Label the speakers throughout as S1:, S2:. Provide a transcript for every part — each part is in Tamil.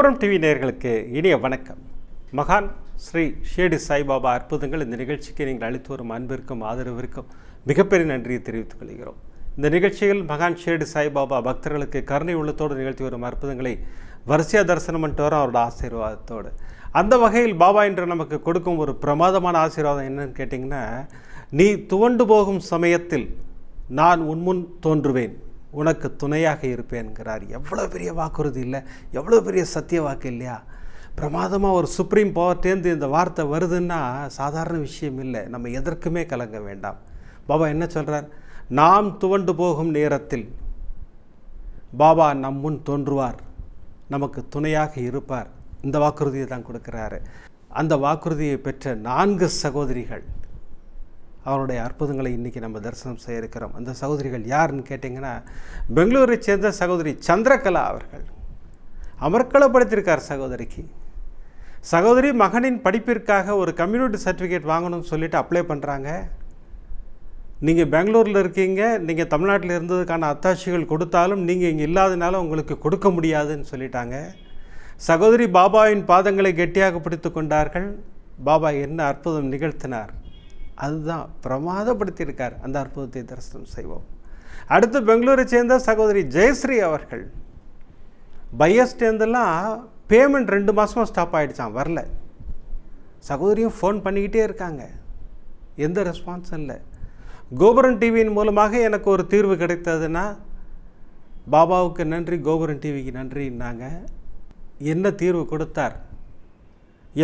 S1: கோபுரம் டிவி நேர்களுக்கு இனிய வணக்கம். மகான் ஸ்ரீ ஷேடி சாய்பாபா அற்புதங்கள் இந்த நிகழ்ச்சிக்கு நீங்கள் அளித்து வரும் அன்பிற்கும் ஆதரவிற்கும் மிகப்பெரிய நன்றியை தெரிவித்துக் கொள்கிறோம். இந்த நிகழ்ச்சியில் மகான் ஷேடி சாய்பாபா பக்தர்களுக்கு கருணை உள்ளத்தோடு நிகழ்த்தி வரும் அற்புதங்களை வரிசையா தரிசனம் பண்ணிட்டு வரும் அவரோட ஆசீர்வாதத்தோடு. அந்த வகையில் பாபா என்று நமக்கு கொடுக்கும் ஒரு பிரமாதமான ஆசீர்வாதம் என்னன்னு கேட்டிங்கன்னா நீ துவண்டு போகும் சமயத்தில் நான் உன்முன் தோன்றுவேன். உனக்கு துணையாக இருப்பேன்கிறார் எவ்வளோ பெரிய வாக்குறுதி இல்லை. எவ்வளோ பெரிய சத்திய வாக்கு இல்லையா? பிரமாதமாக ஒரு சுப்ரீம் பவர்ட்டேருந்து இந்த வார்த்தை வருதுன்னா சாதாரண விஷயம் இல்லை. நம்ம எதற்குமே கலங்க வேண்டாம். பாபா என்ன சொல்கிறார் நாம் துவண்டு போகும் நேரத்தில் பாபா நம் முன் தோன்றுவார். நமக்கு துணையாக இருப்பார். இந்த வாக்குறுதியை தான் கொடுக்குறாரு. அந்த வாக்குறுதியை பெற்ற நான்கு சகோதரிகள் அவருடைய அற்புதங்களை இன்றைக்கி நம்ம தரிசனம் செய்ய இருக்கிறோம். அந்த சகோதரிகள் யாருன்னு கேட்டிங்கன்னா பெங்களூரை சேர்ந்த சகோதரி சந்திரகலா அவர்கள். அமர்க்களப்படுத்தியிருக்கார் சகோதரிக்கு. சகோதரி மகனின் படிப்பிற்காக ஒரு கம்யூனிட்டி சர்டிஃபிகேட் வாங்கணும்னு சொல்லிட்டு அப்ளை பண்ணுறாங்க நீங்கள் பெங்களூரில் இருக்கீங்க நீங்கள் தமிழ்நாட்டில் இருந்ததுக்கான அத்தாட்சிகள் கொடுத்தாலும் நீங்கள் இங்கே இல்லாதனால உங்களுக்கு கொடுக்க முடியாதுன்னு சொல்லிட்டாங்க. சகோதரி பாபாவின் பாதங்களை கெட்டியாக பிடித்து கொண்டார்கள். பாபா என்ன அற்புதம் நிகழ்த்தினார். அதுதான் பிரமாதப்படுத்தியிருக்கார். அந்த அற்புதத்தை தரிசனம் செய்வோம். அடுத்து பெங்களூரை சேர்ந்த சகோதரி ஜெயஸ்ரீ அவர்கள். பையஸ்டேருந்தெல்லாம் பேமெண்ட் ரெண்டு மாதமாக ஸ்டாப் ஆகிடுச்சான் வரல. சகோதரியும் ஃபோன் பண்ணிக்கிட்டே இருக்காங்க. எந்த ரெஸ்பான்ஸும் இல்லை. கோபுரன் டிவியின் மூலமாக எனக்கு ஒரு தீர்வு கிடைத்ததுன்னா பாபாவுக்கு நன்றி கோபுரன் டிவிக்கு நன்றின்னாங்க. என்ன தீர்வு கொடுத்தார்?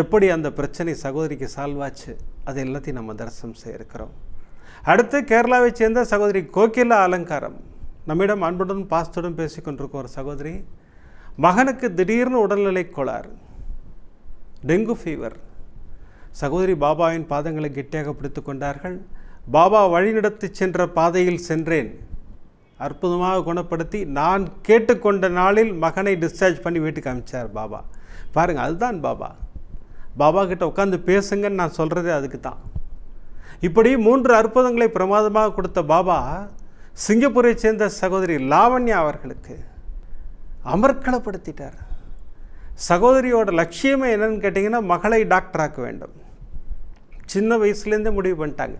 S1: எப்படி அந்த பிரச்சனை சகோதரிக்கு சால்வாச்சு? அது எல்லாத்தையும் நம்ம தரிசனம் செய்யிருக்கிறோம் அடுத்து கேரளாவை சேர்ந்த சகோதரி கோகிலா அலங்காரம். நம்மிடம் அன்புடன் பாசத்துடன் பேசிக்கொண்டிருக்கும் ஒரு சகோதரி மகனுக்கு திடீர்னு உடல்நிலை கோளாறு டெங்கு ஃபீவர் சகோதரி பாபாவின் பாதங்களை கெட்டியாக பிடித்து கொண்டார்கள். பாபா வழிநடத்தி சென்ற பாதையில் சென்றேன். அற்புதமாக குணப்படுத்தி நான் கேட்டுக்கொண்ட நாளில் மகனை டிஸ்சார்ஜ் பண்ணி வீட்டுக்கு அமைச்சார் பாபா. பாருங்கள் அதுதான் பாபா. பாபா கிட்ட உட்காந்து பேசுங்கன்னு நான் சொல்கிறதே அதுக்கு தான். இப்படி மூன்று அற்புதங்களை பிரமாதமாக கொடுத்த பாபா சிங்கப்பூரை சேர்ந்த சகோதரி லாவண்யா அவர்களுக்கு அமர்க்களப்படுத்திட்டார். சகோதரியோட லட்சியமே என்னன்னு கேட்டிங்கன்னா மகளை டாக்டராக்க வேண்டும். சின்ன வயசுலேருந்தே முடிவு பண்ணிட்டாங்க.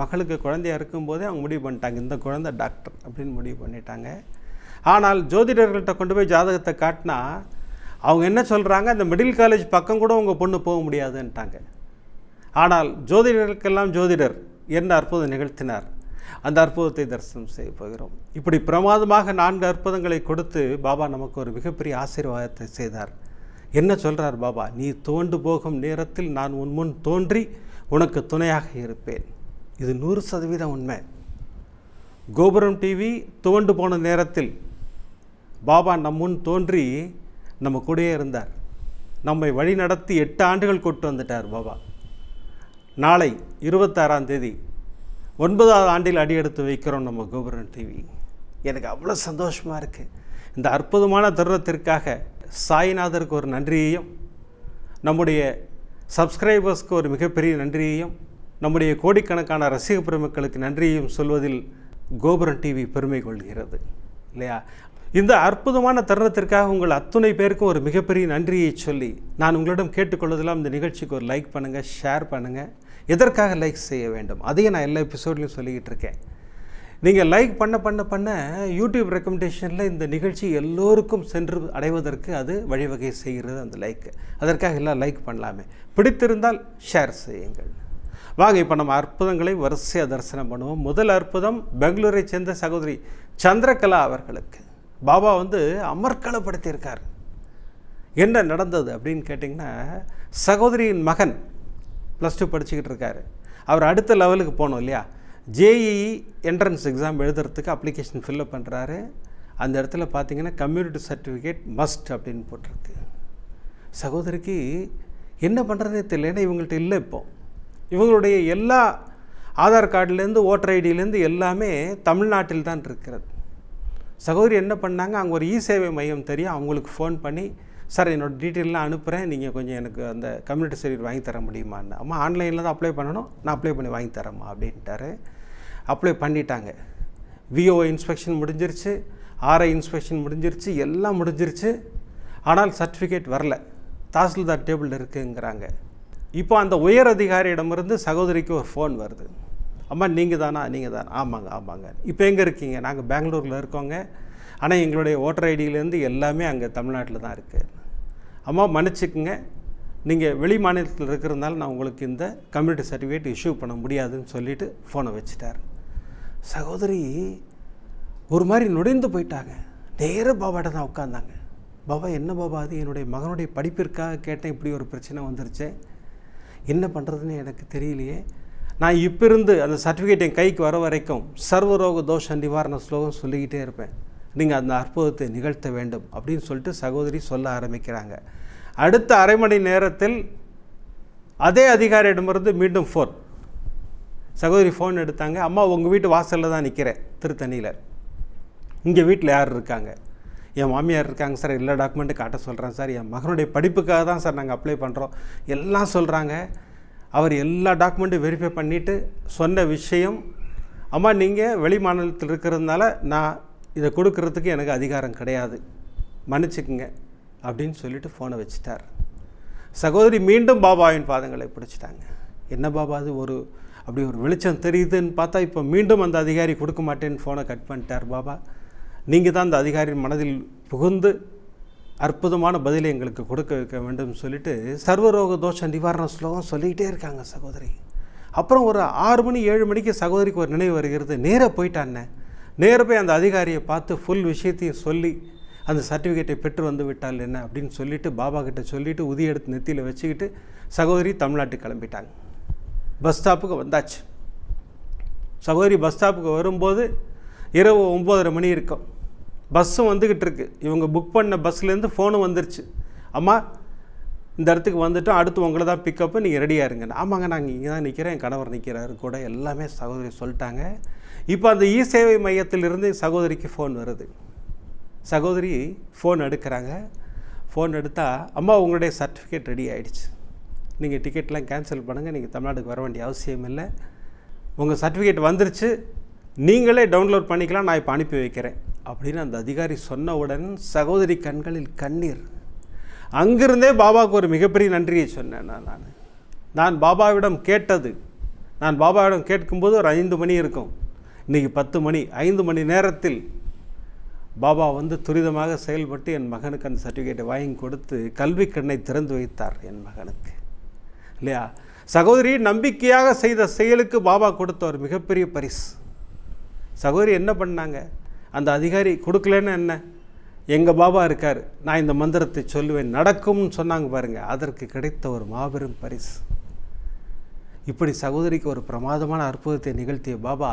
S1: மகளுக்கு குழந்தையா இருக்கும்போதே அவங்க முடிவு பண்ணிட்டாங்க. இந்த குழந்தை டாக்டர் அப்படின்னு முடிவு பண்ணிட்டாங்க. ஆனால் ஜோதிடர்கள்ட்ட கொண்டு போய் ஜாதகத்தை காட்டினா அவங்க என்ன சொல்கிறாங்க அந்த மிடில் காலேஜ் பக்கம் கூட உங்கள் பொண்ணு போக முடியாதுன்ட்டாங்க. ஆனால் ஜோதிடர்களுக்கெல்லாம் ஜோதிடர் என்ன அற்புதம் நிகழ்த்தினார். அந்த அற்புதத்தை தரிசனம் செய்ய போகிறோம். இப்படி பிரமாதமாக நான்கு அற்புதங்களை கொடுத்து பாபா நமக்கு ஒரு மிகப்பெரிய ஆசீர்வாதத்தை செய்தார். என்ன சொல்கிறார் பாபா? நீ தோண்டு போகும் நேரத்தில் நான் உன் முன் தோன்றி உனக்கு துணையாக இருப்பேன். இது நூறு சதவீதம் உண்மை. கோபுரம் டிவி துவண்டு போன நேரத்தில் பாபா நம் முன் தோன்றி நம்ம கூடயே இருந்தார். நம்மை வழிநடத்தி எட்டு ஆண்டுகள் கொண்டு வந்துட்டார் பாபா. நாளை இருபத்தாறாம் தேதி ஒன்பதாவது ஆண்டில் அடியெடுத்து வைக்கிறோம் நம்ம கோபுரம் டிவி. எனக்கு அவ்வளோ சந்தோஷமாக இருக்குது இந்த அற்புதமான தருணத்திற்காக சாய்நாதருக்கு ஒரு நன்றியையும் நம்முடைய சப்ஸ்கிரைபர்ஸ்க்கு ஒரு மிகப்பெரிய நன்றியையும் நம்முடைய கோடிக்கணக்கான ரசிக பெருமக்களுக்கு நன்றியையும் சொல்வதில் கோபுரம் டிவி பெருமை கொள்கிறது. இல்லையா? இந்த அற்புதமான தருணத்திற்காக உங்கள் அத்துணை பேருக்கும் ஒரு மிகப்பெரிய நன்றியை சொல்லி நான் உங்களிடம் கேட்டுக்கொள்வதெல்லாம் இந்த நிகழ்ச்சிக்கு ஒரு லைக் பண்ணுங்கள் ஷேர் பண்ணுங்கள் எதற்காக லைக் செய்ய வேண்டும்? அதையும் நான் எல்லா எபிசோட்லையும் சொல்லிக்கிட்டு இருக்கேன். நீங்கள் லைக் பண்ண பண்ண பண்ண யூடியூப் ரெக்கமெண்டேஷனில் இந்த நிகழ்ச்சி எல்லோருக்கும் சென்று அடைவதற்கு அது வழிவகை செய்கிறது அந்த லைக்கு அதற்காக எல்லாம் லைக் பண்ணலாமே. பிடித்திருந்தால் ஷேர் செய்யுங்கள். வாங்க இப்போ நம்ம அற்புதங்களை வரிசையாக தரிசனம் பண்ணுவோம். முதல் அற்புதம் பெங்களூரை சேர்ந்த சகோதரி சந்திரகலா அவர்களுக்கு. பாபா வந்து அமர்க்களப்படுத்தியிருக்கார். என்ன நடந்தது அப்படின்னு கேட்டிங்கன்னா சகோதரியின் மகன் ப்ளஸ் டூ படிச்சுக்கிட்டு இருக்காரு. அவர் அடுத்த லெவலுக்கு போகணும் இல்லையா? ஜேஇஇ என்ட்ரன்ஸ் எக்ஸாம் எழுதுறதுக்கு அப்ளிகேஷன் ஃபில்லப் பண்ணுறாரு அந்த இடத்துல பார்த்தீங்கன்னா கம்யூனிட்டி சர்டிஃபிகேட் மஸ்ட் அப்படின்னு போட்டிருக்கு. சகோதரிக்கு என்ன பண்ணுறதே தெரியல. ஏன்னா இவங்கள்ட்ட இல்லை இப்போ. இவங்களுடைய எல்லா ஆதார் கார்டுலேருந்து ஓட்டர் ஐடியிலேருந்து எல்லாமே தமிழ்நாட்டில் தான் இருக்கிறது. சகோதரி என்ன பண்ணாங்க? அங்கே ஒரு இ சேவை மையம் தெரியும் அவங்களுக்கு ஃபோன் பண்ணி சார் என்னோடய டீட்டெயிலாம் அனுப்புகிறேன் நீங்கள் கொஞ்சம் எனக்கு அந்த கம்யூனிட்டி சர்வீஸ் வாங்கி தர முடியுமான்னு அம்மா ஆன்லைனில் தான் அப்ளை பண்ணணும். நான் அப்ளை பண்ணி வாங்கி தரேம்மா அப்படின்ட்டாரு. அப்ளை பண்ணிட்டாங்க. விஓ இன்ஸ்பெக்ஷன் முடிஞ்சிருச்சு. ஆர்ஐ இன்ஸ்பெக்ஷன் முடிஞ்சிருச்சு. எல்லாம் முடிஞ்சிருச்சு. ஆனால் சர்டிஃபிகேட் வரல. தாசில்தார் டேபிள் இருக்குங்கிறாங்க. இப்போ அந்த உயர் அதிகாரியிடமிருந்து சகோதரிக்கு ஒரு ஃபோன் வருது. அம்மா நீங்கள் தானா நீங்கள் தானா ஆமாங்க ஆமாங்க. இப்போ எங்கே இருக்கீங்க? நாங்கள் பெங்களூரில் இருக்கோங்க. ஆனால் எங்களுடைய ஓட்டர் ஐடியிலேருந்து எல்லாமே அங்கே தமிழ்நாட்டில் தான் இருக்குது அம்மா மன்னிச்சுக்குங்க. நீங்கள் வெளி மாநிலத்தில் இருக்கிறதுனால நான் உங்களுக்கு இந்த கம்யூனிட்டி சர்டிஃபிகேட் இஷ்யூ பண்ண முடியாதுன்னு சொல்லிவிட்டு ஃபோனை வச்சுட்டார். சகோதரி ஒரு மாதிரி நுழைந்து போயிட்டாங்க. நேராக பாபாட்ட தான் உட்காந்தாங்க. பாபா என்ன பாபா அது? என்னுடைய மகனுடைய படிப்பிற்காக கேட்டேன் இப்படி ஒரு பிரச்சனை வந்துருச்சு. என்ன பண்ணுறதுன்னு எனக்கு தெரியலையே. நான் இப்போ இருந்து அந்த சர்டிஃபிகேட் என் கைக்கு வர வரைக்கும் சர்வரோக தோஷ நிவாரண ஸ்லோகம் சொல்லிக்கிட்டே இருப்பேன். நீங்கள் அந்த அற்புதத்தை நிகழ்த்த வேண்டும் அப்படின்னு சொல்லிட்டு சகோதரி சொல்ல ஆரம்பிக்கிறாங்க. அடுத்த அரை மணி நேரத்தில் அதே அதிகாரியிடமிருந்து மீண்டும் ஃபோன் சகோதரி ஃபோன் எடுத்தாங்க. அம்மா உங்கள் வீட்டு வாசலில் தான் நிற்கிறேன் திருத்தணியில். இங்கே வீட்டில் யார் இருக்காங்க? என் மாமியார் இருக்காங்க சார். எல்லா டாக்குமெண்ட்டும் காட்ட சொல்கிறேன் சார். என் மகனுடைய படிப்புக்காக தான் சார் நாங்கள் அப்ளை பண்ணுறோம் எல்லாம் சொல்கிறாங்க அவர் எல்லா டாக்குமெண்ட்டும் வெரிஃபை பண்ணிவிட்டு சொன்ன விஷயம் அம்மா நீங்கள் வெளி மாநிலத்தில் இருக்கிறதுனால நான் இதை கொடுக்கறதுக்கு எனக்கு அதிகாரம் கிடையாது. மன்னிச்சுக்குங்க அப்படின்னு சொல்லிட்டு ஃபோனை வச்சுட்டார். சகோதரி மீண்டும் பாபாவின் பாதங்களை பிடிச்சிட்டாங்க. என்ன பாபா அது ஒரு அப்படி ஒரு வெளிச்சம் தெரியுதுன்னு பார்த்தா இப்போ மீண்டும் அந்த அதிகாரி கொடுக்க மாட்டேன்னு ஃபோனை கட் பண்ணிட்டார் பாபா. நீங்கள் தான் அந்த அதிகாரியின் மனதில் புகுந்து அற்புதமான பதிலை எங்களுக்கு கொடுக்க வைக்க வேண்டும் சொல்லிட்டு சர்வரோக தோஷ நிவாரண ஸ்லோகம் சொல்லிக்கிட்டே இருக்காங்க சகோதரி. அப்புறம் ஒரு ஆறு மணி ஏழு மணிக்கு சகோதரிக்கு ஒரு நினைவு வருகிறது. நேராக போயிட்டான்னே நேராக போய் அந்த அதிகாரியை பார்த்து ஃபுல் விஷயத்தையும் சொல்லி அந்த சர்டிஃபிகேட்டை பெற்று வந்து விட்டால் என்ன அப்படின்னு சொல்லிட்டு பாபா கிட்ட சொல்லிவிட்டு உதி எடுத்து நெத்தியில் வச்சுக்கிட்டு சகோதரி தமிழ்நாட்டுக்கு கிளம்பிட்டாங்க. பஸ் ஸ்டாப்புக்கு வந்தாச்சு. சகோதரி பஸ் ஸ்டாப்புக்கு வரும்போது இரவு ஒம்போதரை மணி இருக்கும். பஸ்ஸும் வந்துக்கிட்டு இருக்கு இவங்க புக் பண்ண பஸ்லேருந்து ஃபோனும் வந்துருச்சு. அம்மா இந்த இடத்துக்கு வந்துட்டோம். அடுத்து உங்களை தான் பிக்கப்பு நீங்கள் ரெடியாக இருங்க ஆமாங்க நாங்கள் இங்கே தான் நிற்கிறேன் என் கணவர் நிற்கிறாரு கூட. எல்லாமே சகோதரி சொல்லிட்டாங்க. இப்போ அந்த இ சேவை மையத்திலிருந்து சகோதரிக்கு ஃபோன் வருது. சகோதரி ஃபோன் எடுக்கிறாங்க. ஃபோன் எடுத்தால் அம்மா உங்களுடைய சர்டிஃபிகேட் ரெடி ஆகிடுச்சு நீங்கள் டிக்கெட்லாம் கேன்சல் பண்ணுங்கள் நீங்கள் தமிழ்நாட்டுக்கு வர வேண்டிய அவசியம் இல்லை. உங்கள் சர்டிஃபிகேட் வந்துருச்சு. நீங்களே டவுன்லோட் பண்ணிக்கலாம். நான் இப்போ அனுப்பி வைக்கிறேன். அப்படின்னு அந்த அதிகாரி சொன்னவுடன் சகோதரி கண்களில் கண்ணீர். அங்கிருந்தே பாபாவுக்கு ஒரு மிகப்பெரிய நன்றியை சொன்னேன் நான் நான். நான் பாபாவிடம் கேட்டது. நான் பாபாவிடம் கேட்கும்போது ஒரு ஐந்து மணி இருக்கும். இன்றைக்கி பத்து மணி ஐந்து மணி நேரத்தில் பாபா வந்து துரிதமாக செயல்பட்டு என் மகனுக்கு அந்த சர்டிஃபிகேட்டை வாங்கி கொடுத்து கல்வி கண்ணை திறந்து வைத்தார் என் மகனுக்கு. இல்லையா? சகோதரி நம்பிக்கையாக செய்த செயலுக்கு பாபா கொடுத்த ஒரு மிகப்பெரிய பரிசு. சகோதரி என்ன பண்ணாங்க? அந்த அதிகாரி கொடுக்கலன்னு என்ன? எங்கள் பாபா இருக்கார். நான் இந்த மந்திரத்தை சொல்லுவேன். நடக்கும்னு சொன்னாங்க பாருங்கள் அதற்கு கிடைத்த ஒரு மாபெரும் பரிசு. இப்படி சகோதரிக்கு ஒரு பிரமாதமான அற்புதத்தை நிகழ்த்திய பாபா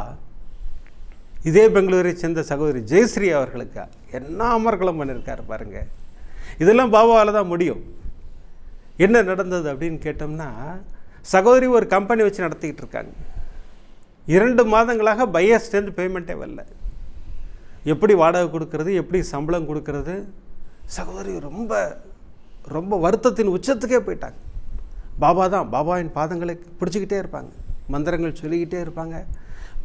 S1: இதே பெங்களூரை சேர்ந்த சகோதரி ஜெயஸ்ரீ அவர்களுக்கு என்ன அமர்கலம் பண்ணியிருக்காரு பாருங்க. இதெல்லாம் பாபாவால் தான் முடியும். என்ன நடந்தது அப்படின்னு கேட்டோம்னா சகோதரி ஒரு கம்பெனி வச்சு நடத்திக்கிட்டு இருக்காங்க. இரண்டு மாதங்களாக பையர்ஸ்டேருந்து பேமெண்ட்டே வரல. எப்படி வாடகை கொடுக்கறது எப்படி சம்பளம் கொடுக்கறது? சகோதரி ரொம்ப ரொம்ப வருத்தத்தின் உச்சத்துக்கே போயிட்டாங்க. பாபா தான் பாபாவின் பாதங்களை பிடிச்சிக்கிட்டே இருப்பாங்க. மந்திரங்கள் சொல்லிக்கிட்டே இருப்பாங்க.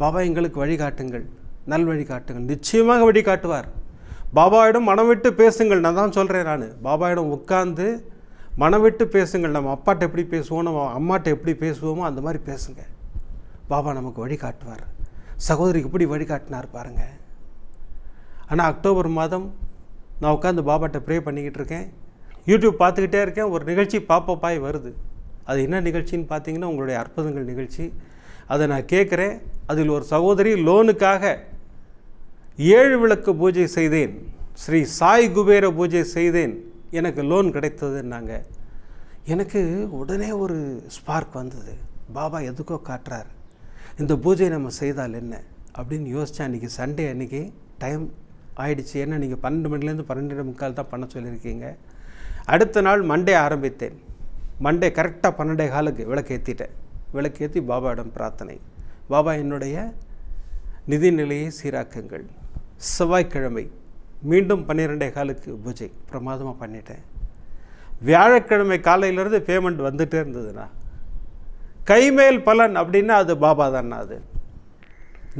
S1: பாபா எங்களுக்கு வழிகாட்டுங்கள் நல் வழிகாட்டுங்கள் நிச்சயமாக வழிகாட்டுவார் பாபாவிடம் மனம் விட்டு பேசுங்கள் நான் தான் சொல்கிறேன் நான். பாபாவிடம் உட்கார்ந்து மனம் விட்டு பேசுங்கள். நம்ம அப்பாட்ட எப்படி பேசுவோம் நம்ம அம்மாட்ட எப்படி பேசுவோமோ அந்த மாதிரி பேசுங்க. பாபா நமக்கு வழிகாட்டுவார் சகோதரிக்கு இப்படி வழிகாட்டினார் பாருங்கள் ஆனால் அக்டோபர் மாதம் நான் உட்காந்து பாபாட்ட ப்ரே பண்ணிக்கிட்டு இருக்கேன். யூடியூப் பார்த்துக்கிட்டே இருக்கேன். ஒரு நிகழ்ச்சி பாப்பப்பாய் வருது. அது என்ன நிகழ்ச்சின்னு பார்த்தீங்கன்னா உங்களுடைய அற்புதங்கள் நிகழ்ச்சி. அதை நான் கேட்குறேன். அதில் ஒரு சகோதரி லோனுக்காக ஏழு விளக்கு பூஜை செய்தேன். ஸ்ரீ சாய் குபேர பூஜை செய்தேன். எனக்கு லோன் கிடைத்ததுன்னாங்க. எனக்கு உடனே ஒரு ஸ்பார்க் வந்தது. பாபா எதுக்கோ காட்டுறார். இந்த பூஜை நம்ம செய்தால் என்ன? அப்படின்னு யோசித்தேன் அன்றைக்கி சண்டே அன்றைக்கி டைம் ஆயிடுச்சு. ஏன்னா நீங்கள் பன்னெண்டு மணிலேருந்து பன்னெண்டு முக்கால் தான் பண்ண சொல்லியிருக்கீங்க. அடுத்த நாள் மண்டே ஆரம்பித்தேன். மண்டே கரெக்டாக பன்னெண்டே காலுக்கு விளக்கு ஏற்றிட்டேன் விளக்கு ஏற்றி பாபாவிடம் பிரார்த்தனை. பாபா என்னுடைய நிதிநிலையை சீராக்குங்கள். செவ்வாய்க்கிழமை மீண்டும் பன்னிரெண்டே காலுக்கு பூஜை. பிரமாதமாக பண்ணிட்டேன். வியாழக்கிழமை காலையிலேருந்து பேமெண்ட் வந்துகிட்டே இருந்ததுண்ணா. கைமேல் பலன் அப்படின்னா அது பாபா தான்ண்ணா அது.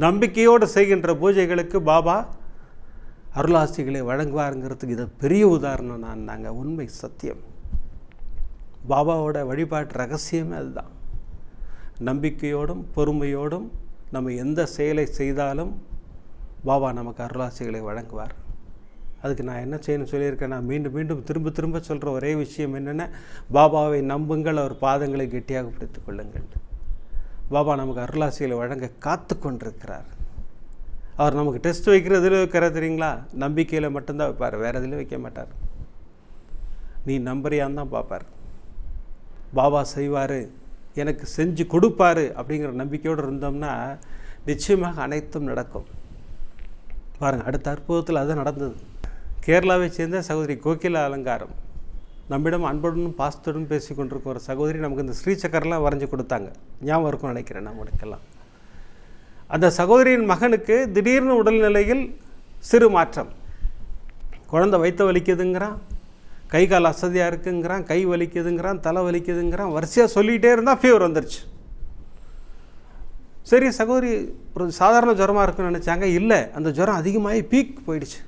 S1: நம்பிக்கையோடு செய்கின்ற பூஜைகளுக்கு பாபா அருளாசிகளை வழங்குவாருங்கிறதுக்கு இது பெரிய உதாரணம் நான் நாங்கள் உண்மை சத்தியம். பாபாவோட வழிபாட்டு ரகசியமே அதுதான். நம்பிக்கையோடும் பொறுமையோடும் நம்ம எந்த செயலை செய்தாலும் பாபா நமக்கு அருளாசிகளை வழங்குவார். அதுக்கு நான் என்ன செய்யணும்னு சொல்லியிருக்கேன் நான் மீண்டும் மீண்டும் திரும்ப திரும்ப சொல்கிற ஒரே விஷயம் என்னென்னா பாபாவை நம்புங்கள் அவர் பாதங்களை கெட்டியாக பிடித்துக் கொள்ளுங்கள். பாபா நமக்கு அருளாசிகளை வழங்க காத்து கொண்டிருக்கிறார். அவர் நமக்கு டெஸ்ட் வைக்கிறதுல வைக்கிறார் தெரியுங்களா? நம்பிக்கையில் மட்டும்தான் வைப்பார். வேறு எதுலையும் வைக்க மாட்டார். நீ நம்புறியான்னு தான் பார்ப்பார். பாபா செய்வார். எனக்கு செஞ்சு கொடுப்பார் அப்படிங்கிற நம்பிக்கையோடு இருந்தோம்னா நிச்சயமாக அனைத்தும் நடக்கும். பாருங்கள் அடுத்த அற்புதத்தில் அது நடந்தது. கேரளாவை சேர்ந்த சகோதரி கோகிலா அலங்காரம். நம்மிடம் அன்புடனும் பாசத்துடன் பேசி கொண்டிருக்க ஒரு சகோதரி நமக்கு இந்த ஸ்ரீசக்கரெலாம் வரைஞ்சி கொடுத்தாங்க. ஞாபகம் இருக்கும்னு நினைக்கிறேன் நம்மளுக்கெல்லாம் அந்த சகோதரியின் மகனுக்கு திடீர்னு உடல்நிலையில் சிறு மாற்றம். குழந்தை வைத்த வலிக்குதுங்கிறான் கை கால் அசதியாக இருக்குங்கிறான் கை வலிக்குதுங்கிறான் தலை வலிக்குதுங்கிறான் வரிசையாக சொல்லிகிட்டே இருந்தால் ஃபீவர் வந்துருச்சு. சரி சகோதரி ஒரு சாதாரண ஜுரமாக இருக்குன்னு நினச்சாங்க. இல்லை அந்த ஜுரம் அதிகமாகி பீக் போயிடுச்சு.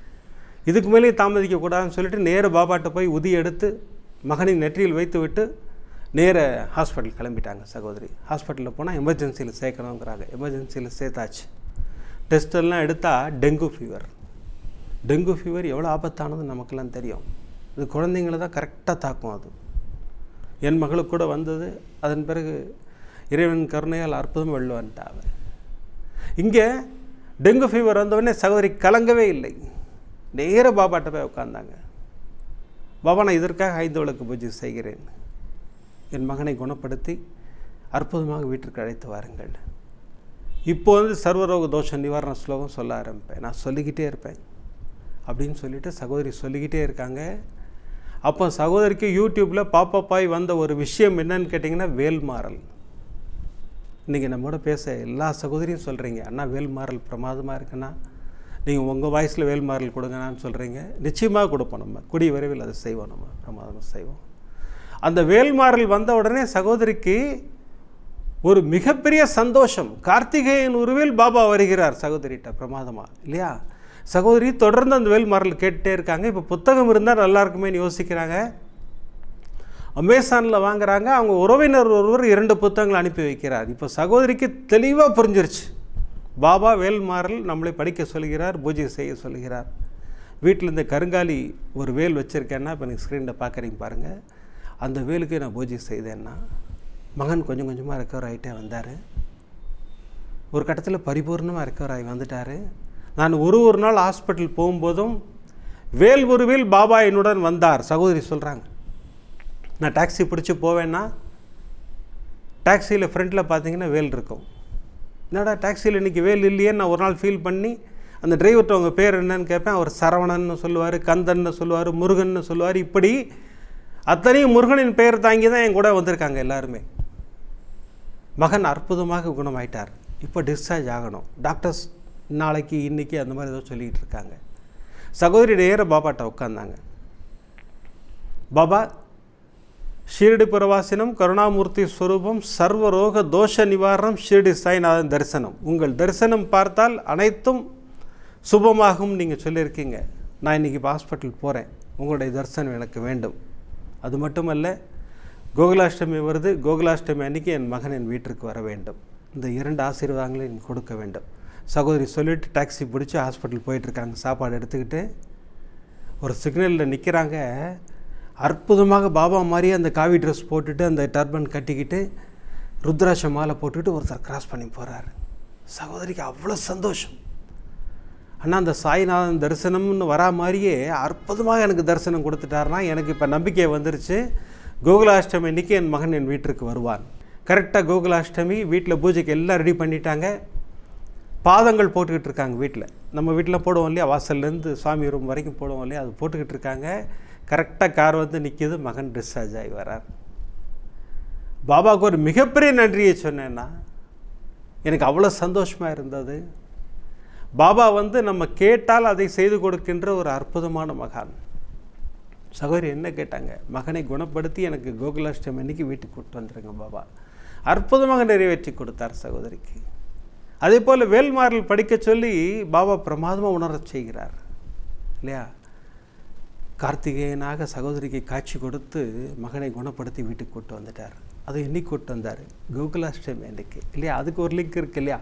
S1: இதுக்கு மேலேயும் தாமதிக்கக்கூடாதுன்னு சொல்லிட்டு நேர பாபாட்ட போய் உதி எடுத்து மகனின் நெற்றியில் வைத்து விட்டு நேர ஹாஸ்பிட்டல் கிளம்பிட்டாங்க சகோதரி. ஹாஸ்பிட்டலில் போனால் எமர்ஜென்சியில் சேர்க்கணுங்கிறாங்க. எமர்ஜென்சியில் சேர்த்தாச்சு. டெஸ்ட் எல்லாம் எடுத்தால் டெங்கு ஃபீவர் டெங்கு ஃபீவர் எவ்வளோ ஆபத்தானது நமக்கெல்லாம் தெரியும். இது குழந்தைங்கள தான் கரெக்டாக தாக்கும் அது. என் மகளுக்கு கூட வந்தது. அதன் பிறகு இறைவன் கருணையால் அற்புதம் வெளில வந்துட்டாங்க இங்கே டெங்கு ஃபீவர் வந்தவுடனே சகோதரி கலங்கவே இல்லை. நேர பாபாட்ட போய் உட்காந்தாங்க பாபா நான் இதற்காக ஐந்து விளக்கு பூஜை செய்கிறேன். என் மகனை குணப்படுத்தி அற்புதமாக வீட்டிற்கு அழைத்து வாருங்கள். இப்போ வந்து சர்வரோக தோஷ நிவாரண ஸ்லோகம் சொல்ல ஆரம்பிப்பேன். நான் சொல்லிக்கிட்டே இருப்பேன். அப்படின்னு சொல்லிவிட்டு சகோதரி சொல்லிக்கிட்டே இருக்காங்க. அப்போ சகோதரிக்கு யூடியூப்பில் பாப்பாப்பாய் வந்த ஒரு விஷயம் என்னன்னு கேட்டிங்கன்னா வேல்மாறல். இன்றைக்கி நம்மோட பேச எல்லா சகோதரியும் சொல்கிறீங்க அண்ணா வேல்மாறல் பிரமாதமாக இருக்குண்ணா. நீங்கள் உங்கள் வாய்ஸில் வேல்மாறல் கொடுங்கண்ணான்னு சொல்கிறீங்க நிச்சயமாக கொடுப்போம் நம்ம. கூடிய விரைவில் அதை செய்வோம் நம்ம. பிரமாதமாக செய்வோம். அந்த வேல்மாறல் வந்த உடனே சகோதரிக்கு ஒரு மிகப்பெரிய சந்தோஷம். கார்த்திகேயன் உருவில் பாபா வருகிறார் சகோதரிகிட்ட பிரமாதமாக இல்லையா? சகோதரி தொடர்ந்து அந்த வேல்மாறல் கேட்டுட்டே இருக்காங்க. இப்போ புத்தகம் இருந்தால் நல்லா இருக்குமேனு யோசிக்கிறாங்க. அமேசானில் வாங்குறாங்க. அவங்க உறவினர் ஒருவர் இரண்டு புத்தகங்களை அனுப்பி வைக்கிறார். இப்போ சகோதரிக்கு தெளிவாக புரிஞ்சிருச்சு. பாபா வேல்மாறல் நம்மளை படிக்க சொல்கிறார் பூஜை செய்ய சொல்கிறார். வீட்டில் இந்த கருங்காலி ஒரு வேல் வச்சுருக்கேன்னா இப்போ நீங்கள் ஸ்க்ரீனில் பார்க்குறீங்க பாருங்கள் அந்த வேலுக்கு நான் பூஜை செய்தேன்னா மகன் கொஞ்சம் கொஞ்சமாக ரெக்கவர் ஆகிட்டே வந்தார். ஒரு கட்டத்தில் பரிபூர்ணமாக ரெக்கவர் ஆகி வந்துட்டார். நான் ஒரு ஒரு நாள் ஹாஸ்பிட்டல் போகும்போதும் வேல் ஒருவேல் பாபா என்னுடன் வந்தார். சகோதரி சொல்கிறாங்க நான் டாக்ஸி பிடிச்சி போவேன்னா டாக்ஸியில் ஃப்ரண்ட்டில் பார்த்தீங்கன்னா வேல் இருக்கும். என்னடா டாக்ஸியில் இன்றைக்கி வேல் இல்லையே நான் ஒரு நாள் ஃபீல் பண்ணி அந்த டிரைவர்கிட்ட அவங்க பேர் என்னன்னு கேட்பேன் அவர் சரவணன்னு சொல்லுவார் கந்தன்னு சொல்லுவார் முருகன்னு சொல்லுவார். இப்படி அத்தனையும் முருகனின் பெயர் தாங்கி தான் என் கூட வந்திருக்காங்க எல்லாருமே. மகன் அற்புதமாக குணமாயிட்டார். இப்போ டிஸ்சார்ஜ் ஆகணும். டாக்டர்ஸ் நாளைக்கு இன்றைக்கி அந்த மாதிரி ஏதோ சொல்லிகிட்டு இருக்காங்க. சகோதரி நேர பாபாட்ட உட்காந்தாங்க பாபா ஷீரடி பிரவாசினம் கருணாமூர்த்தி ஸ்வரூபம் சர்வரோக தோஷ நிவாரணம் ஷீரடி சாய்நாதன் தரிசனம். உங்கள் தரிசனம் பார்த்தால் அனைத்தும் சுபமாகும் நீங்கள் சொல்லியிருக்கீங்க. நான் இன்றைக்கி ஹாஸ்பிட்டல் போகிறேன் உங்களுடைய தரிசனம் எனக்கு வேண்டும். அது மட்டுமல்ல கோகுலாஷ்டமி வருது. கோகுலாஷ்டமி அன்றைக்கி என் மகன் என் வீட்டிற்கு வர வேண்டும். இந்த இரண்டு ஆசீர்வாதங்களையும் கொடுக்க வேண்டும். சகோதரி சொல்லிவிட்டு டாக்ஸி பிடிச்சி ஹாஸ்பிட்டல் போயிட்டுருக்காங்க சாப்பாடு எடுத்துக்கிட்டு ஒரு சிக்னலில் நிற்கிறாங்க அற்புதமாக பாபா மாதிரியே அந்த காவி ட்ரெஸ் போட்டுட்டு அந்த டர்பன் கட்டிக்கிட்டு ருத்ராட்ச மாலை போட்டுக்கிட்டு ஒருத்தர் கிராஸ் பண்ணி போகிறாரு சகோதரிக்கு அவ்வளோ சந்தோஷம். ஆனால் அந்த சாய்நாதன் தரிசனம்னு வரா மாதிரியே அற்புதமாக எனக்கு தரிசனம் கொடுத்துட்டாருனா எனக்கு இப்போ நம்பிக்கை வந்துருச்சு. கோகுலாஷ்டமி இன்றைக்கி என் மகன் என் வீட்டிற்கு வருவான் கரெக்டாக கோகுலாஷ்டமி வீட்டில் பூஜைக்கு எல்லாம் ரெடி பண்ணிட்டாங்க. பாதங்கள் போட்டுக்கிட்டு இருக்காங்க வீட்டில் நம்ம வீட்டில் போடுவோம் இல்லையா? வாசல்லேருந்து சுவாமி ரூம் வரைக்கும் போடுவோம் இல்லையா? அது போட்டுக்கிட்டு இருக்காங்க. கரெக்டாக கார் வந்து நிற்கிது மகன் டிஸ்சார்ஜ் ஆகி வரார். பாபாவுக்கு ஒரு மிகப்பெரிய நன்றியை சொன்னேன்னா எனக்கு அவ்வளோ சந்தோஷமாக இருந்தது. பாபா வந்து நம்ம கேட்டால் அதை செய்து கொடுக்கின்ற ஒரு அற்புதமான மகான். சகோதரி என்ன கேட்டாங்க? மகனை குணப்படுத்தி எனக்கு கோகுலாஷ்டமி அன்னைக்கு வீட்டுக்கு கூப்பிட்டு வந்துருங்க பாபா. அற்புதமாக நிறைவேற்றி கொடுத்தார் சகோதரிக்கு. அதே போல் வேல்மாறல் படிக்க சொல்லி பாபா பிரமாதமாக உணரச் செய்கிறார். இல்லையா? கார்த்திகேயனாக சகோதரிக்கு காட்சி கொடுத்து மகனை குணப்படுத்தி வீட்டுக்கு கூட்டு வந்துட்டார். அதை இன்னைக்கு கூட்டு வந்தார் கோகுலாஷ்டமி அன்னைக்கு. இல்லையா? அதுக்கு ஒரு லிங்க் இருக்கு இல்லையா?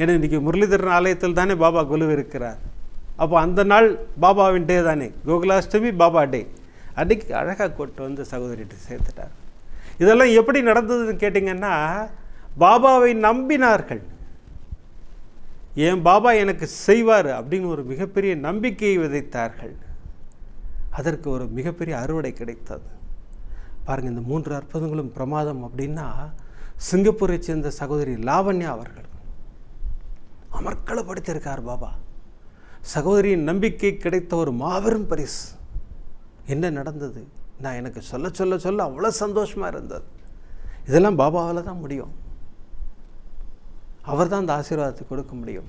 S1: ஏன்னா இன்றைக்கி முரளிதரன் ஆலயத்தில் தானே பாபா குழு இருக்கிறார் அப்போ அந்த நாள் பாபாவின் டே தானே. கோகுலாஷ்டமி பாபா டே அன்றைக்கி அழகாக கொண்டு வந்து சகோதரிகிட்ட சேர்த்துட்டார். இதெல்லாம் எப்படி நடந்ததுன்னு கேட்டிங்கன்னா பாபாவை நம்பினார்கள். என் பாபா எனக்கு செய்வார் அப்படின்னு ஒரு மிகப்பெரிய நம்பிக்கையை விதைத்தார்கள். அதற்கு ஒரு மிகப்பெரிய அறுவடை கிடைத்தது. பாருங்கள் இந்த மூன்று அற்புதங்களும் பிரமாதம் அப்படின்னா சிங்கப்பூரை சேர்ந்த சகோதரி லாவண்யா அவர்கள் அமர்க்களப்படுத்தியிருக்கார் பாபா. சகோதரியின் நம்பிக்கை கிடைத்த ஒரு மாபெரும் பரிசு. என்ன நடந்தது? நான் எனக்கு சொல்ல சொல்ல சொல்ல அவ்வளோ சந்தோஷமாக இருந்தது. இதெல்லாம் பாபாவால் தான் முடியும். அவர் தான் அந்த ஆசீர்வாதத்தை கொடுக்க முடியும்.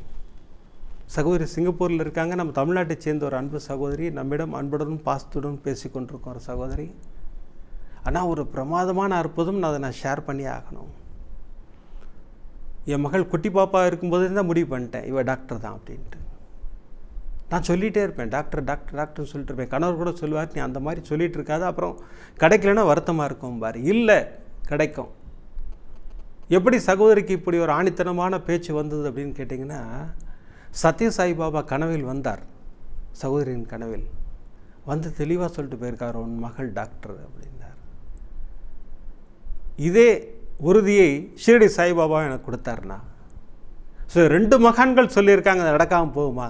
S1: சகோதரி சிங்கப்பூரில் இருக்காங்க. நம்ம தமிழ்நாட்டை சேர்ந்த ஒரு அன்பு சகோதரி. நம்மிடம் அன்புடனும் பாசத்துடன் பேசி கொண்டிருக்கோம் ஒரு சகோதரி. ஆனால் ஒரு பிரமாதமான அற்புதம் நான் அதை நான் ஷேர் பண்ணி ஆகணும். என் மகள் குட்டி பாப்பா இருக்கும்போது தான் முடிவு பண்ணிட்டேன். இவள் டாக்டர் தான் அப்படின்ட்டு. நான் சொல்லிகிட்டே இருப்பேன் டாக்டர் டாக்டர் டாக்டர்னு சொல்லிட்டு இருப்பேன். கணவர் கூட சொல்லுவார் நீ அந்த மாதிரி சொல்லிகிட்டு இருக்காது. அப்புறம் கிடைக்கலன்னா வருத்தமாக இருக்கும். பாரு. இல்லை கிடைக்கும். எப்படி சகோதரிக்கு இப்படி ஒரு ஆணித்தனமான பேச்சு வந்தது அப்படின்னு கேட்டிங்கன்னா சத்ய சாய்பாபா கனவில் வந்தார். சகோதரியின் கனவில். வந்து தெளிவாக சொல்லிட்டு போயிருக்கார் உன் மகள் டாக்டர் அப்படின்னார். இதே உறுதியை ஷீரடி சாய்பாபா எனக்கு கொடுத்தாருண்ணா. ஸோ ரெண்டு மகான்கள் சொல்லியிருக்காங்க அது நடக்காமல் போகுமா?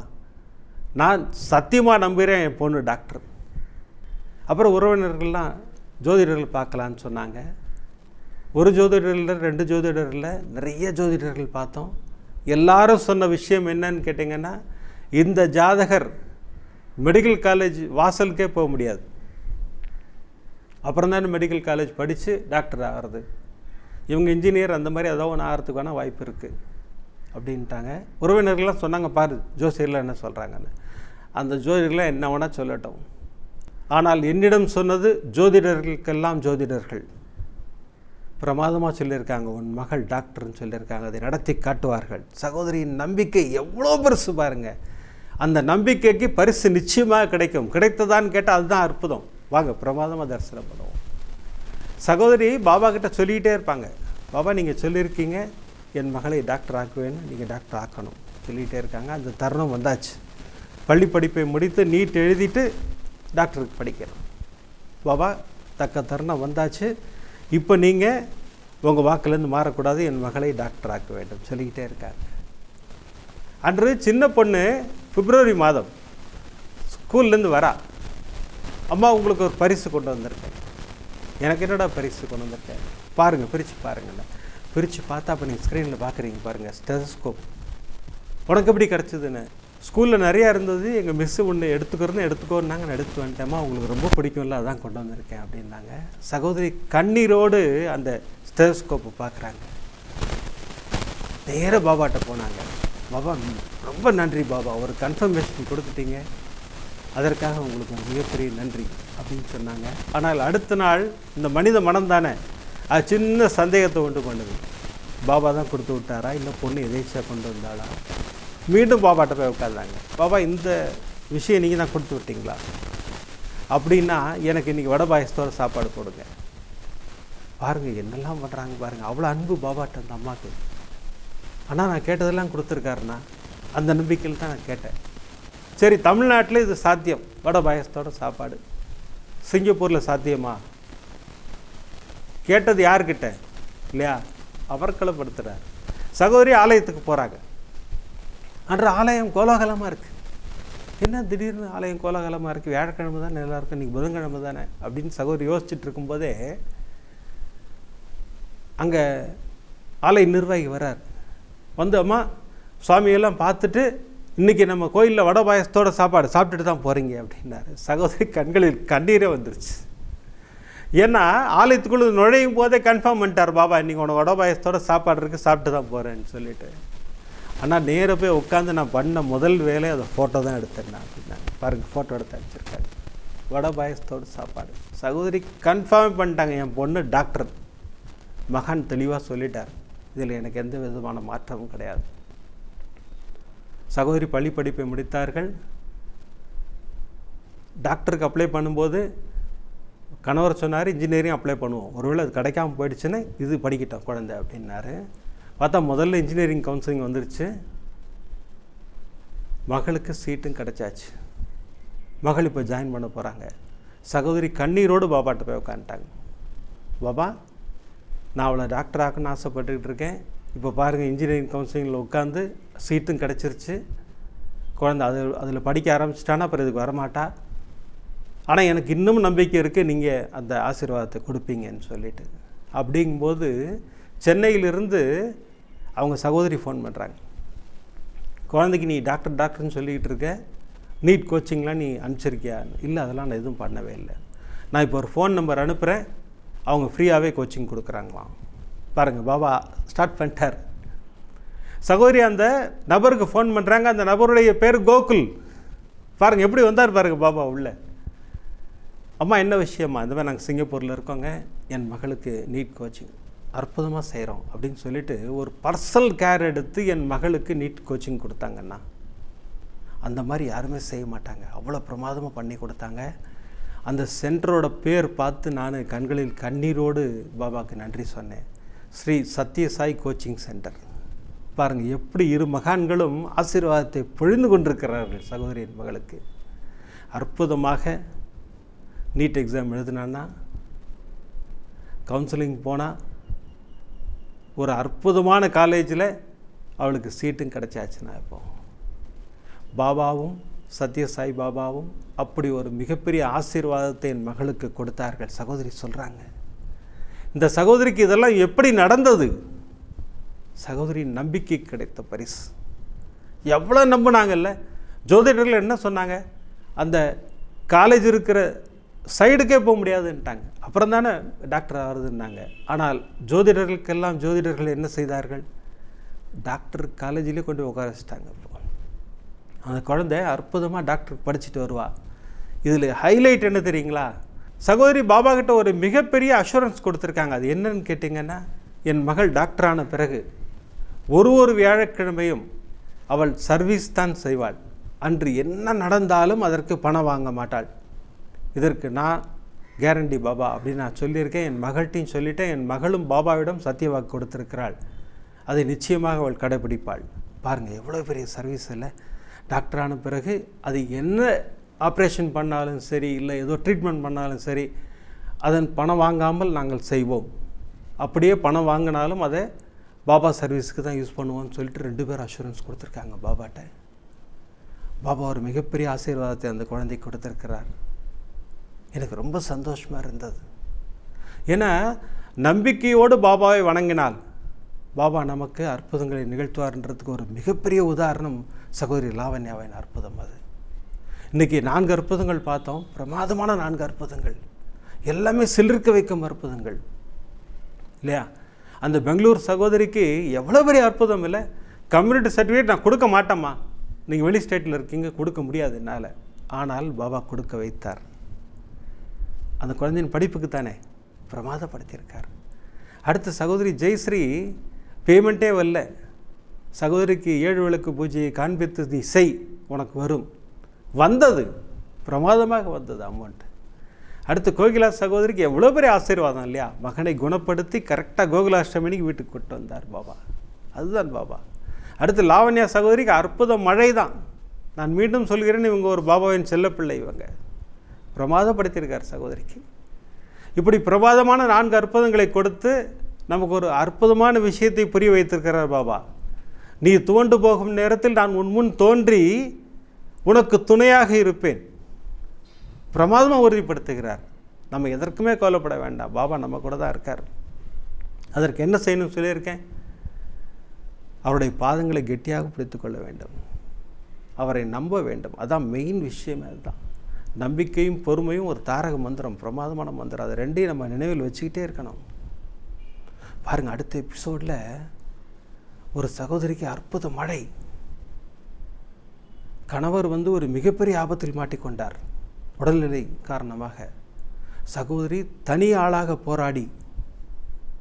S1: நான் சத்தியமாக நம்புகிறேன் என் பொண்ணு டாக்டர். அப்புறம் உறவினர்கள்லாம் ஜோதிடர்கள் பார்க்கலான்னு சொன்னாங்க. ஒரு ஜோதிடரில் ரெண்டு ஜோதிடரில் நிறைய ஜோதிடர்கள் பார்த்தோம். எல்லாரும் சொன்ன விஷயம் என்னன்னு கேட்டிங்கன்னா இந்த ஜாதகர் மெடிக்கல் காலேஜ் வாசலுக்கே போக முடியாது. அப்புறம் தானே மெடிக்கல் காலேஜ் படித்து டாக்டர் ஆகிறது. இவங்க இன்ஜினியர் அந்த மாதிரி ஏதோ ஒன்று ஆகிறதுக்கான வாய்ப்பு இருக்குது அப்படின்ட்டாங்க. உறவினர்கள்லாம் சொன்னாங்க பாரு ஜோசியர்லாம் என்ன சொல்கிறாங்கன்னு அந்த ஜோதிடர்லாம் என்ன வேணால் சொல்லட்டும். ஆனால் என்னிடம் சொன்னது ஜோதிடர்களுக்கெல்லாம் ஜோதிடர்கள். பிரமாதமாக சொல்லியிருக்காங்க உன் மகள் டாக்டர்னு சொல்லியிருக்காங்க அதை நடத்தி காட்டுவார்கள். சகோதரியின் நம்பிக்கை எவ்வளோ பெருசு பாருங்கள் அந்த நம்பிக்கைக்கு பரிசு நிச்சயமாக கிடைக்கும். கிடைத்ததான்னு கேட்டால் அதுதான் அற்புதம். வாங்க பிரமாதமாக தரிசனம் பண்ணுவோம். சகோதரி பாபா கிட்ட சொல்லிக்கிட்டே இருப்பாங்க. பாபா நீங்கள் சொல்லியிருக்கீங்க. என் மகளை டாக்டர் ஆக்குவேன்னு நீங்கள் டாக்டர் ஆக்கணும். சொல்லிகிட்டே இருக்காங்க. அந்த தருணம் வந்தாச்சு. பள்ளி படிப்பை முடித்து நீட் எழுதிட்டு டாக்டருக்கு படிக்கிறோம் பாபா தக்க தருணம் வந்தாச்சு. இப்போ நீங்கள் உங்கள் வாக்குலேருந்து மாறக்கூடாது. என் மகளை டாக்டர் ஆக்க வேண்டும். சொல்லிக்கிட்டே இருக்காங்க. அன்று சின்ன பொண்ணு பிப்ரவரி மாதம் ஸ்கூல்லேருந்து வரா. அம்மா உங்களுக்கு ஒரு பரிசு கொண்டு வந்திருக்கேன். எனக்கு என்னடா பரிசு கொண்டு வந்திருக்கேன் பாருங்கள் பிரித்து பாருங்கண்ணா பிரித்து பார்த்தா அப்போ நீங்கள் ஸ்க்ரீனில் பார்க்குறீங்க பாருங்கள் ஸ்டெதஸ்கோப் உனக்கு எப்படி கிடச்சிதுன்னு? ஸ்கூலில் நிறையா இருந்தது எங்கள் மிஸ்ஸு ஒன்று எடுத்துக்கிறோன்னு எடுத்துக்கோன்னாங்க நான் எடுத்து வந்துட்டேமா உங்களுக்கு ரொம்ப பிடிக்கும்ல அதான் கொண்டு வந்திருக்கேன் அப்படின்னாங்க. சகோதரி கண்ணீரோடு அந்த ஸ்டெதஸ்கோப்பை பார்க்குறாங்க நேராக பாபாட்ட போனாங்க. பாபா ரொம்ப நன்றி பாபா ஒரு கன்ஃபர்மேஷன் கொடுத்துட்டீங்க. அதற்காக உங்களுக்கு ஒரு மிகப்பெரிய நன்றி அப்படின்னு சொன்னாங்க. ஆனால் அடுத்த நாள் இந்த மனித மனம் தானே அது சின்ன சந்தேகத்தை உண்டு பண்ணுது. பாபா தான் கொடுத்து விட்டாரா? இல்லை பொண்ணு எதேச்சியாக கொண்டு வந்தாளா? மீண்டும் பாபாட்ட போய் உட்காந்தாங்க பாபா இந்த விஷயம் நீங்கள் தான் கொடுத்து விட்டீங்களா? அப்படின்னா எனக்கு இன்றைக்கி வடை பாயசத்தோட சாப்பாடு போடுங்க. பாருங்கள் என்னெல்லாம் பண்ணுறாங்க பாருங்கள் அவ்வளோ அன்பு பாபாட்ட அந்த அம்மாவுக்கு ஆனால் நான் கேட்டதெல்லாம் கொடுத்துருக்காருண்ணா அந்த நம்பிக்கையில் தான் நான் கேட்டேன். சரி தமிழ்நாட்டில் இது சாத்தியம். வடை பாயசத்தோட சாப்பாடு. சிங்கப்பூரில் சாத்தியமா? கேட்டது யார்கிட்ட? இல்லையா? அமர்க்களப்படுத்துகிறார் சகோதரி ஆலயத்துக்கு போகிறாங்க அன்று ஆலயம் கோலாகலமாக இருக்குது என்ன திடீர்னு ஆலயம் கோலாகலமாக இருக்குது வியாழக்கிழமை தானே எல்லாருக்கும் இன்றைக்கி புதன்கிழமை தானே? அப்படின்னு சகோதரி யோசிச்சுட்டு இருக்கும்போதே அங்கே ஆலய நிர்வாகி வரார் வந்து அம்மா சுவாமியெல்லாம் பார்த்துட்டு இன்றைக்கி நம்ம கோயிலில் வடை பாயசத்தோட சாப்பாடு சாப்பிட்டுட்டு தான் போகிறீங்க அப்படின்னாரு. சகோதரி கண்களில் கண்ணீரே வந்துருச்சு. ஏன்னா ஆலயத்துக்குள்ளே நுழையும் போதே கன்ஃபார்ம் பண்ணிட்டார் பாபா இன்றைக்கி உனக்கு வடை பாயசத்தோட சாப்பாடு இருக்குது சாப்பிட்டு தான் போகிறேன்னு சொல்லிட்டு. ஆனால் நேராக போய் உட்காந்து நான் பண்ண முதல் வேலையை அதை ஃபோட்டோ தான் எடுத்தேன் நான் அப்படின்னாங்க பாருங்கள் ஃபோட்டோ எடுத்து அனுப்பிச்சிருக்காரு. வடை பாயசத்தோட சாப்பாடு. சகோதரி கன்ஃபார்ம் பண்ணிட்டாங்க என் பொண்ணு டாக்டர் மகான் தெளிவாக சொல்லிட்டார். இதில் எனக்கு எந்த விதமான மாற்றமும் கிடையாது. சகோதரி பள்ளி படிப்பை முடித்தார்கள். டாக்டருக்கு அப்ளை பண்ணும்போது கணவர் சொன்னார் இன்ஜினியரிங் அப்ளை பண்ணுவோம். ஒருவேளை அது கிடைக்காம போயிடுச்சுன்னா இது படிக்கட்டும் குழந்தை அப்படின்னாரு. பார்த்தா முதல்ல இன்ஜினியரிங் கவுன்சிலிங் வந்துருச்சு. மகளுக்கு சீட்டும் கிடைச்சாச்சு. மகள் இப்போ ஜாயின் பண்ண போகிறாங்க சகோதரி கண்ணீரோடு பாபாட்ட போய் உட்காந்துட்டாங்க பாபா நான் அவளை டாக்டர் ஆக்கணும்னு ஆசைப்பட்டுக்கிட்டு இருக்கேன். இப்போ பாருங்கள் இன்ஜினியரிங் கவுன்சிலிங்கில் உட்காந்து சீட்டும் கிடச்சிருச்சு. குழந்தை அது அதில் படிக்க ஆரம்பிச்சிட்டானா அப்புறம் இதுக்கு வரமாட்டா? ஆனால் எனக்கு இன்னும் நம்பிக்கை இருக்குது நீங்கள் அந்த ஆசீர்வாதத்தை கொடுப்பீங்கன்னு சொல்லிட்டு. அப்படிங்கும்போது சென்னையிலிருந்து அவங்க சகோதரி ஃபோன் பண்ணுறாங்க குழந்தைக்கு நீ டாக்டர் டாக்டர்னு சொல்லிக்கிட்டு இருக்க. நீட் கோச்சிங்லாம் நீ அனுப்பிச்சிருக்கியா? இல்லை அதெல்லாம் நான் எதுவும் பண்ணவே இல்லை. நான் இப்போ ஒரு ஃபோன் நம்பர் அனுப்புகிறேன் அவங்க ஃப்ரீயாகவே கோச்சிங் கொடுக்குறாங்களாம். பாருங்கள் பாபா ஸ்டார்ட் பண்ணிட்டார். சகோதரி அந்த நபருக்கு ஃபோன் பண்ணுறாங்க அந்த நபருடைய பேர் கோகுல். பாருங்கள் எப்படி வந்தார் பாருங்கள் பாபா உள்ளே. அம்மா என்ன விஷயமா இந்த மாதிரி நாங்கள் சிங்கப்பூரில் இருக்கோங்க. என் மகளுக்கு நீட் கோச்சிங் அற்புதமாக செய்கிறோம் அப்படின்னு சொல்லிட்டு ஒரு பர்சனல் கேர் எடுத்து என் மகளுக்கு நீட் கோச்சிங் கொடுத்தாங்கண்ணா. அந்த மாதிரி யாருமே செய்ய மாட்டாங்க. அவ்வளோ பிரமாதமாக பண்ணி கொடுத்தாங்க. அந்த சென்டரோட பேர் பார்த்து நான் கண்களில் கண்ணீரோடு பாபாவுக்கு நன்றி சொன்னேன். ஸ்ரீ சத்யசாய் கோச்சிங் சென்டர் பாருங்கள் எப்படி இரு மகான்களும் ஆசீர்வாதத்தை பொழிந்து கொண்டிருக்கிறார்கள் சகோதரியின் மகளுக்கு. அற்புதமாக நீட் எக்ஸாம் எழுதினான்னா கவுன்சிலிங் போனால் ஒரு அற்புதமான காலேஜில் அவளுக்கு சீட்டும் கிடச்சாச்சுன்னா இப்போ. பாபாவும் சத்யசாய் பாபாவும் அப்படி ஒரு மிகப்பெரிய ஆசீர்வாதத்தை என் மகளுக்கு கொடுத்தார்கள். சகோதரி சொல்கிறாங்க இந்த சகோதரிக்கு இதெல்லாம் எப்படி நடந்தது? சகோதரியின் நம்பிக்கை கிடைத்த பரிசு. எவ்வளோ நம்பினாங்கல்ல? ஜோதிடர்கள் என்ன சொன்னாங்க? அந்த காலேஜ் இருக்கிற சைடுக்கே போக முடியாதுன்ட்டாங்க. அப்புறம் தானே டாக்டர் ஆகுதுன்னாங்க. ஆனால் ஜோதிடர்களுக்கெல்லாம் ஜோதிடர்கள் என்ன செய்தார்கள்? டாக்டர் காலேஜிலே கொண்டு போய் உட்கார வச்சிட்டாங்க இப்போ. அந்த குழந்தை அற்புதமாக டாக்டர் படிச்சுட்டு வருவா. இதில் ஹைலைட் என்ன தெரியுங்களா? சகோதரி பாபா கிட்ட ஒரு மிகப்பெரிய அஷூரன்ஸ் கொடுத்துருக்காங்க. அது என்னன்னு கேட்டிங்கன்னா என் மகள் டாக்டரான பிறகு. ஒரு ஒரு வியாழக்கிழமையும் அவள் சர்வீஸ் தான் செய்வாள். அன்று என்ன நடந்தாலும் அதற்கு பணம் வாங்க மாட்டாள். இதற்கு நான் கேரண்டி பாபா அப்படின்னு நான் சொல்லியிருக்கேன். என் மகள்கிட்டையும் சொல்லிட்டேன். என் மகளும் பாபாவிடம் சத்தியவாக்கு கொடுத்துருக்கிறாள். அதை நிச்சயமாக அவள் கடைபிடிப்பாள். பாருங்கள் எவ்வளோ பெரிய சர்வீஸ் இல்லை. டாக்டரான பிறகு அது என்ன ஆப்ரேஷன் பண்ணாலும் சரி இல்லை ஏதோ ட்ரீட்மெண்ட் பண்ணாலும் சரி அதன் பணம் வாங்காமல் நாங்கள் செய்வோம். அப்படியே பணம் வாங்கினாலும் அதை பாபா சர்வீஸுக்கு தான் யூஸ் பண்ணுவோம்னு சொல்லிட்டு ரெண்டு பேர் அஷூரன்ஸ் கொடுத்துருக்காங்க பாபாட்ட. பாபா ஒரு மிகப்பெரிய ஆசீர்வாதத்தை அந்த குழந்தைக்கு கொடுத்துருக்கிறார். எனக்கு ரொம்ப சந்தோஷமாக இருந்தது. ஏன்னா நம்பிக்கையோடு பாபாவை வணங்கினால் பாபா நமக்கு அற்புதங்களை நிகழ்த்துவார்ன்றதுக்கு ஒரு மிகப்பெரிய உதாரணம் சகோதரி லாவண்யாவின் அற்புதம் அது. இன்றைக்கி நான்கு அற்புதங்கள் பார்த்தோம். பிரமாதமான நான்கு அற்புதங்கள். எல்லாமே சிலிர்க்க வைக்கும் அற்புதங்கள். இல்லையா? அந்த பெங்களூர் சகோதரிக்கு எவ்வளோ பெரிய அற்புதம் இல்லை? கம்யூனிட்டி சர்டிஃபிகேட் நான் கொடுக்க மாட்டேம்மா. நீங்கள் வெளி ஸ்டேட்டில் இருக்கீங்க கொடுக்க முடியாது என்னால். ஆனால் பாபா கொடுக்க வைத்தார். அந்த குழந்தையின் படிப்புக்கு தானே பிரமாதப்படுத்தியிருக்கார். அடுத்த சகோதரி ஜெயஸ்ரீ பேமெண்ட்டே வரல. சகோதரிக்கு ஏழு விளக்கு பூஜையை காண்பித்து நீ செய் உனக்கு வரும். வந்தது. பிரமாதமாக வந்தது அமௌண்ட். அடுத்து கோகிலா சகோதரிக்கு எவ்வளோ பெரிய ஆசீர்வாதம் இல்லையா? மகனை குணப்படுத்தி கரெக்டாக கோகுலாஷ்டமினிக்கு வீட்டுக்கு கூட்டு வந்தார் பாபா. அதுதான் பாபா. அடுத்து லாவண்யா சகோதரிக்கு அற்புத மழை தான் நான் மீண்டும் சொல்கிறேன் இவங்க ஒரு பாபாவின் செல்லப்பிள்ளை இவங்க. பிரமாதப்படுத்தியிருக்கார் சகோதரிக்கு. இப்படி பிரமாதமான நான்கு அற்புதங்களை கொடுத்து நமக்கு ஒரு அற்புதமான விஷயத்தை புரிய வைத்திருக்கிறார் பாபா. நீ துவண்டு போகும் நேரத்தில் நான் உன் முன் தோன்றி உனக்கு துணையாக இருப்பேன். பிரமாதமாக உறுதிப்படுத்துகிறார். நம்ம எதற்குமே கவலைப்பட வேண்டாம். பாபா நம்ம கூட தான் இருக்கார். அதற்கு என்ன செய்யணும்னு சொல்லியிருக்கேன்? அவருடைய பாதங்களை கெட்டியாக பிடித்து கொள்ள வேண்டும். அவரை நம்ப வேண்டும். அதுதான் மெயின் விஷயமே அதுதான். நம்பிக்கையும் பொறுமையும் ஒரு தாரக மந்திரம் பிரமாதமான மந்திரம். அதை ரெண்டையும் நம்ம நினைவில் வச்சுக்கிட்டே இருக்கணும். பாருங்கள் அடுத்த எபிசோடில் ஒரு சகோதரிக்கு அற்புத மழை. கணவர் வந்து ஒரு மிகப்பெரிய ஆபத்தில் மாட்டிக்கொண்டார். உடல்நிலை காரணமாக சகோதரி தனி ஆளாக போராடி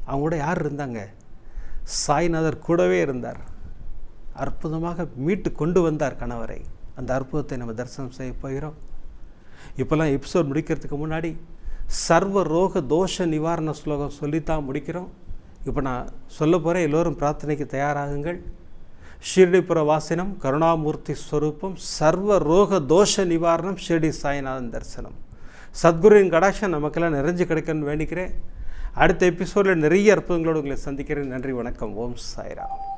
S1: அவங்க கூட யார் இருந்தாங்க? சாய்நாதர் கூடவே இருந்தார். அற்புதமாக மீட்டு கொண்டு வந்தார் கணவரை. அந்த அற்புதத்தை நம்ம தரிசனம் செய்ய போகிறோம். இப்போல்லாம் எபிசோட் முடிக்கிறதுக்கு முன்னாடி சர்வ ரோக தோஷ நிவாரண ஸ்லோகம் சொல்லித்தான் முடிக்கிறோம். இப்போ நான் சொல்ல போகிறேன் எல்லோரும் பிரார்த்தனைக்கு தயாராகுங்கள். ஷிர்டிபுர வாசினம் கருணாமூர்த்தி ஸ்வரூபம் சர்வ ரோக தோஷ நிவாரணம் ஷிர்டி சாய்நாதன் தரிசனம். சத்குருவின் கடாட்சம் நமக்கெல்லாம் நிறைஞ்சு கிடைக்கணும்னு வேண்டிக்கிறேன். அடுத்த எபிசோடில் நிறைய அற்புதங்களோடு உங்களை சந்திக்கிறேன். நன்றி வணக்கம். ஓம் சாய்ராம்.